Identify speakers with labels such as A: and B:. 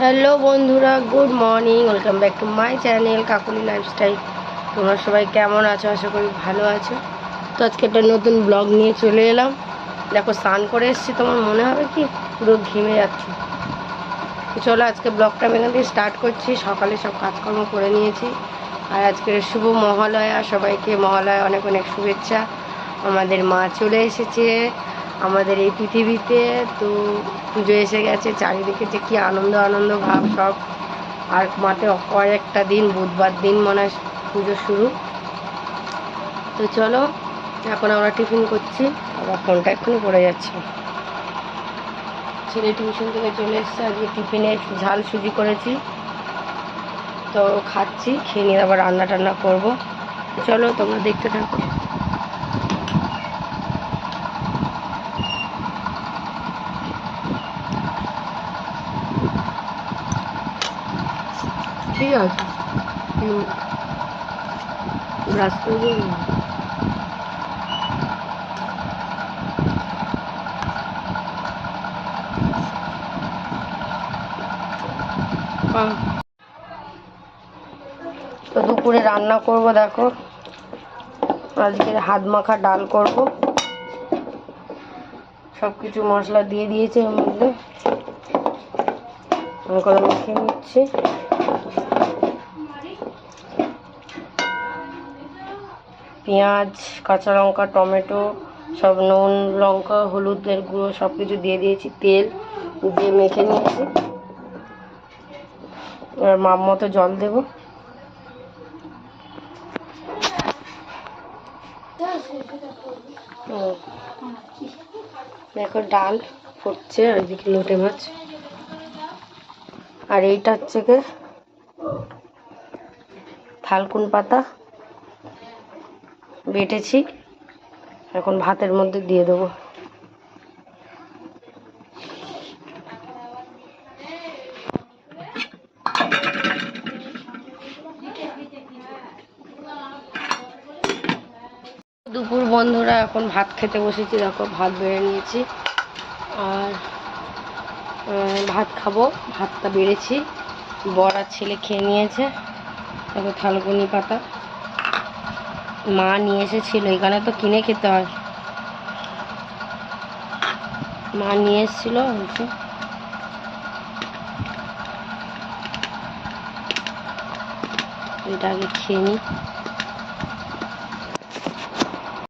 A: Hello বন্ধুরা, good morning, welcome back to my channel Kakuli lifestyle. তোমরা সবাই কেমন আছো? আশা করি ভালো আছো। তো আজকে একটা নতুন ব্লগ নিয়ে চলে এলাম। দেখো, স্নান করে এসেছি, তোমার মনে হবে কি? পুরো ঘেমে যাচ্ছি। চলো, আজকে ব্লগটা আমি এখান থেকে স্টার্ট করছি। সকালে সব কাজকর্ম করে নিয়েছি। আর আজকের শুভ মহালয়া। সবাইকে মহালয়া অনেক অনেক শুভেচ্ছা। আমাদের মা চলে এসেছে। আমাদের এই পৃথিবীতে তো পুজো এসে গেছে, চারিদিকে যে কি আনন্দ আনন্দ ভাব সব। আর মাত্র কয়েকটা দিন, বুধবার দিন মনে হয় পুজো শুরু। তো চলো, এখন আমরা টিফিন করছি। আবার ফোনটা এক্ষুনি পড়ে যাচ্ছে। ছেলে টিউশন থেকে চলে এসছে, আজকে টিফিনে ঝাল সুজি করেছি। তো খাচ্ছি, খেয়ে নিয়ে আবার রান্না টান্না করব। চলো, তোমরা দেখতে থাকো। ঠিক আছে। ব্রাশ তো দুপুরে রান্না করব, দেখো। আজকে হাত মাখা ডাল করব। সব কিছু মশলা দিয়ে দিয়েছে এর মধ্যে। মাখিয়ে নিচ্ছি। পেঁয়াজ, কাঁচা লঙ্কা, টমেটো, সব নুন, লঙ্কা, হলুদের গুঁড়ো সব কিছু দিয়ে দিয়েছি, তেল দিয়ে মেখে নিয়েছি এবার মাপ মতো জল দেব। দেখো ডাল ফুটছে, আর এদিকে লোটে মাছ। আর এইটা হচ্ছে গিয়ে থালকুন পাতা। বেটেছি। এখন ভাতের মধ্যে দিয়ে দেবো। দুপুর বন্ধুরা, এখন ভাত খেতে বসেছি। দেখো, ভাত বেড়ে নিয়েছি। আর ভাত খাব। ভাতটা বেড়েছি। বড়ার ছেলে খেয়ে নিয়েছে। তারপর থালকুনি পাতা। মা নিয়ে এসেছিল। এখানে তো কিনে খেতে হয়। মা নিয়ে এসেছিল এটা আগে খেয়ে নিই